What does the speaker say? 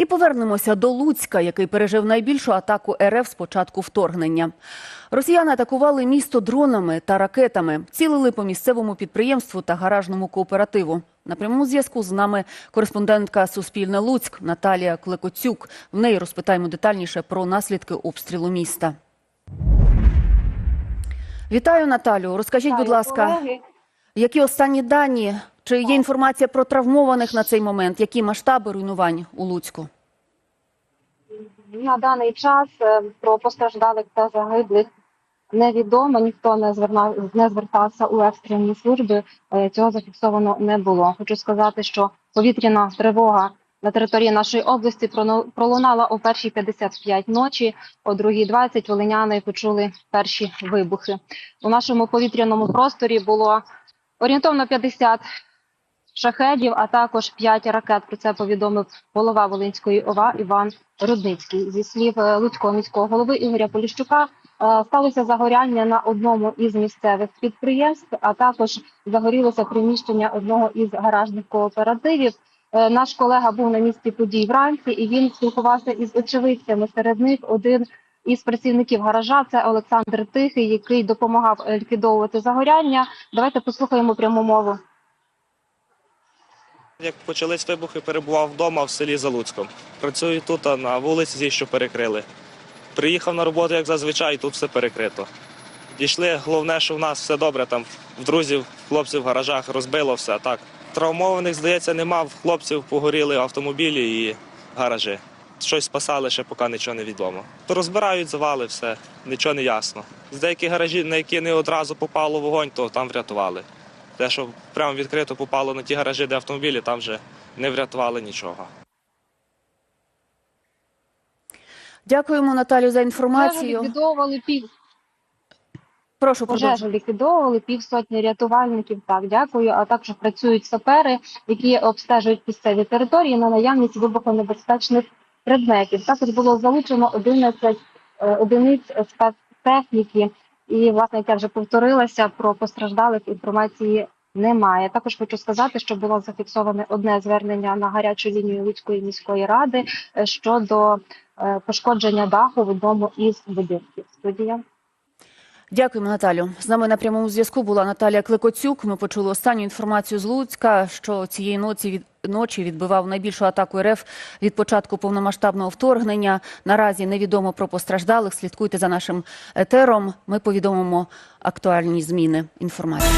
І повернемося до Луцька, який пережив найбільшу атаку РФ з початку вторгнення. Росіяни атакували місто дронами та ракетами, цілили по місцевому підприємству та гаражному кооперативу. На прямому зв'язку з нами кореспондентка Суспільне Луцьк Наталія Клекоцюк. В неї розпитаємо детальніше про наслідки обстрілу міста. Вітаю, Наталю. Розкажіть, будь ласка, колеги. які останні дані? Чи є інформація про травмованих на цей момент? Які масштаби руйнувань у Луцьку? на даний час е, про постраждалих та загиблих невідомо. Ніхто не звернав не звертався у екстрені служби. Е, Цього зафіксовано не було. Хочу сказати, що повітряна тривога на території нашої області пролунала о 1.55 ночі, о 2.20 волиняни почули перші вибухи. У нашому повітряному просторі було орієнтовно 50 шахедів, а також 5 ракет. Про це повідомив голова Волинської ОВА Іван Рудницький. Зі слів е, Луцького міського голови Ігоря Поліщука, е, сталося загоряння на одному із місцевих підприємств, а також загорілося приміщення одного із гаражних кооперативів. Е, Наш колега був на місці подій вранці, і він спілкувався із очевидцями. Серед них один із працівників гаража це Олександр Тихий, який допомагав ліквідовувати загоряння. Давайте послухаємо пряму мову. Як почались вибухи, перебував вдома в селі Залуцьком. Працюю тут, а на вулиці що перекрили. Приїхав на роботу, як зазвичай, і тут все перекрито. Дійшли, головне, що в нас все добре. Там в друзів, хлопців в гаражах розбило все. Так. Травмованих, здається, нема. В хлопців погоріли автомобілі і гаражі. Щось спасали, ще поки нічого не відомо. То розбирають завали, все, нічого не ясно. З деяких гаражів, на які не одразу попало вогонь, то там врятували. Те, що прямо відкрито попало на ті гаражі, де автомобілі, там вже не врятували нічого. Дякуємо, Наталю, за Пожежу інформацію. ліквідовували пів Прошу пожежу ліквідовували півсотні рятувальників. Так, дякую. А також працюють сапери, які обстежують місцеві території на наявність вибухонебезпечних предметів. Також було залучено 11 е, одиниць спецтехніки. І, власне, як я вже повторилася, про постраждалих інформації немає. Також хочу сказати, що було зафіксоване одне звернення на гарячу лінію Луцької міської ради е, щодо е, пошкодження даху в одному із будинків. Студія. Дякуємо, Наталю. З нами на прямому зв'язку була Наталія Кликоцюк. Ми почули останню інформацію з Луцька, що цієї ночі від ночі відбивав найбільшу атаку РФ від початку повномасштабного вторгнення. Наразі невідомо про постраждалих. Слідкуйте за нашим етером. Ми повідомимо актуальні зміни інформації.